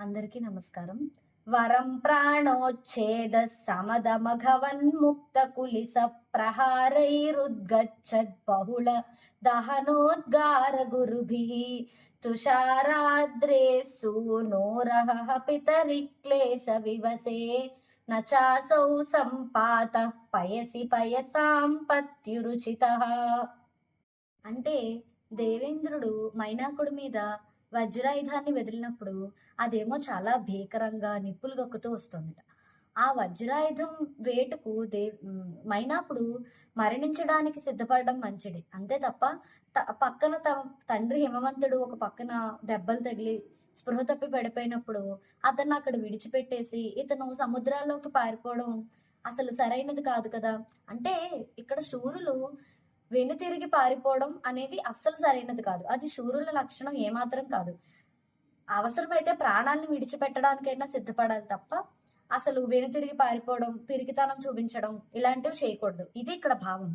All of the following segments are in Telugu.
అందరికీ నమస్కారం. వరం ప్రాణోచ్ఛేద సమదమఘవన్ముక్త కులిస ప్రహారైరుద్గచ్చద్ బహుళ దహనోద్గార గురుభిః తుషారాద్రే సూనోరహ పితరి క్లేశ వివసే నచాసౌ సంపాత పయసి పయసాం పత్యురుచిత. అంటే దేవేంద్రుడు మైనాకుడి మీద వజ్రాయుధాన్ని వదిలినప్పుడు అదేమో చాలా భీకరంగా నిప్పులు గొక్కుతూ వస్తుందట. ఆ వజ్రాయుధం వేటుకు దే మైనప్పుడు మరణించడానికి సిద్ధపడడం మంచిది. అంతే తప్ప త- పక్కన త తండ్రి హిమవంతుడు ఒక పక్కన దెబ్బలు తగిలి స్పృహ తప్పి పడిపోయినప్పుడు అతను అక్కడ విడిచిపెట్టేసి ఇతను సముద్రాల్లోకి పారిపోవడం అసలు సరైనది కాదు కదా. అంటే ఇక్కడ శూరులు వెనుతిరిగి పారిపోవడం అనేది అస్సలు సరైనది కాదు. అది శూరుల లక్షణం ఏమాత్రం కాదు. అవసరమైతే ప్రాణాలను విడిచిపెట్టడానికైనా సిద్ధపడాలి తప్ప అసలు వెనుతిరిగి పారిపోవడం పిరికితనం చూపించడం ఇలాంటివి చేయకూడదు. ఇది ఇక్కడ భావం.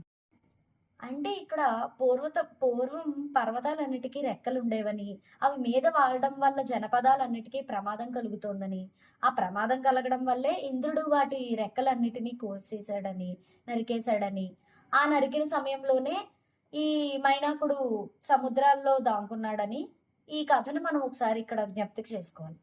అంటే ఇక్కడ పూర్వత పూర్వం పర్వతాలన్నిటికీ రెక్కలు ఉండేవని అవి మీద వాడడం వల్ల జనపదాలన్నిటికీ ప్రమాదం కలుగుతోందని ఆ ప్రమాదం కలగడం వల్లే ఇంద్రుడు వాటి రెక్కలన్నిటినీ కోసేశాడని నరికేశాడని ఆ నరికిన సమయంలోనే ఈ మైనాకుడు సముద్రాల్లో దాంకున్నాడని ఈ కథను మనం ఒకసారి ఇక్కడ జ్ఞప్తికి చేసుకోవాలి.